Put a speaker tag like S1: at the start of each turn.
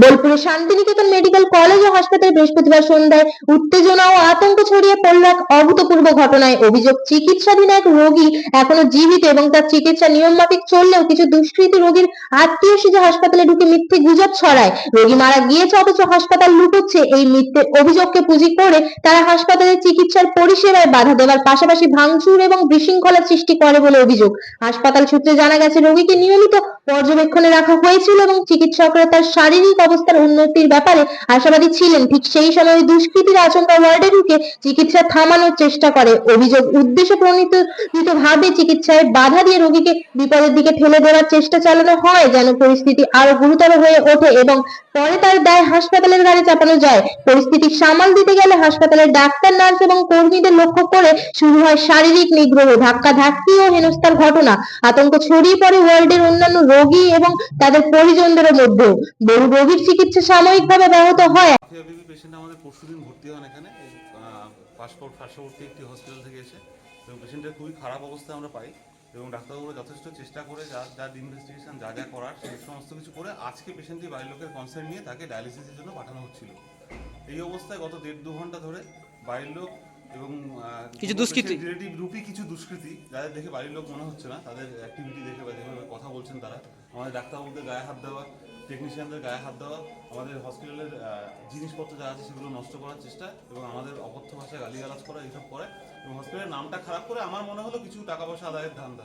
S1: বোলপুরের Santiniketan medical college ও হাসপাতালে বৃহস্পতিবার সন্ধ্যায় উত্তেজনা ও আতঙ্ক ছড়িয়ে পড়ল এক অভূতপূর্ব ঘটনায়। অভিযোগ চিকিৎসাধীন এক রোগী এখনও জীবিত এবং তার চিকিৎসা নিয়ম মাফিক চললেও কিছু দুষ্কৃতী রোগীর আত্মীয় সেজে হাসপাতালে ঢুকে মিথ্যে গুজব ছড়ায়। রোগী মারা গিয়েছে, অথচ হাসপাতাল লুকোচ্ছে এই মিথ্যে অভিযোগকে পুঁজি করে তারা হাসপাতালে চিকিৎসার পরিষেবায় বাধা দেওয়ার পাশাপাশি ভাঙচুর এবং বিশৃঙ্খলার সৃষ্টি করে বলে অভিযোগ। হাসপাতাল সূত্রে জানা গেছে, রোগীকে নিয়মিত পর্যবেক্ষণে রাখা হয়েছিল এবং চিকিৎসকরা তার শারীরিক অবস্থার উন্নতির ব্যাপারে আশাবাদী ছিলেন। ঠিক সেই সময় দুষ্কৃতীর আচমকা ওয়ার্ডে ঢুকে চিকিৎসা থামানোর চেষ্টা করে। অভিযোগ উদ্দেশ্য প্রণীত ভাবে চিকিৎসায় বাধা দিয়ে রোগীকে বিপদের দিকে ঠেলে দেওয়ার চেষ্টা চালানো হয় যেন পরিস্থিতি আরও গুরুতর হয়ে ওঠে এবং পরে তার দায় হাসপাতালের গাড়ি চাপানো যায়। পরিস্থিতি সামাল দিতে গেলে হাসপাতালের ডাক্তার, নার্স এবং কর্মীদের লক্ষ্য করে শুরু হয় শারীরিক নিগ্রহ ধাক্কা ধাক্কি ও হেনস্থার ঘটনা। আতঙ্ক ছড়িয়ে পড়ে ওয়ার্ল্ডের অন্যান্য রোগী এবং তাদের পরিজনদের মধ্যেও বহু রোগীর চিকিৎসা সাময়িকভাবে ব্যাহত হয়।
S2: খুবই খারাপ অবস্থা আমরা পাই এবং ডাক্তারবাবুরা যথেষ্ট চেষ্টা করে যা যা ইনভেস্টিগেশন যা যা করার, সেই সমস্ত কিছু করে আজকে পেশেন্টটি বাড়ির লোকের কনসার্ন নিয়ে তাকে ডায়ালিসিসের জন্য পাঠানো হচ্ছিল। এই অবস্থায় গত দেড় দু ঘণ্টা ধরে বাড়ির লোক এবং
S3: কিছু দুষ্কৃতী।
S2: রিলেটিভ রূপী কিছু দুষ্কৃতী যাদের দেখে বাড়ির লোক মনে হচ্ছে না তাদের অ্যাক্টিভিটি দেখে বা যেভাবে কথা বলছেন তারা আমাদের ডাক্তারবাবুদের গায়ে হাত দেওয়া টেকনিশিয়ানদের গায়ে হাত দেওয়া আমাদের হসপিটালের জিনিসপত্র যা আছে সেগুলো নষ্ট করার চেষ্টা এবং আমাদের অকথ্য ভাষায় গালিগালাজ করা এইসব করে এবং হসপিটালের নামটা খারাপ করে আমার মনে হলো কিছু টাকা পয়সা আদায়ের ধান্দা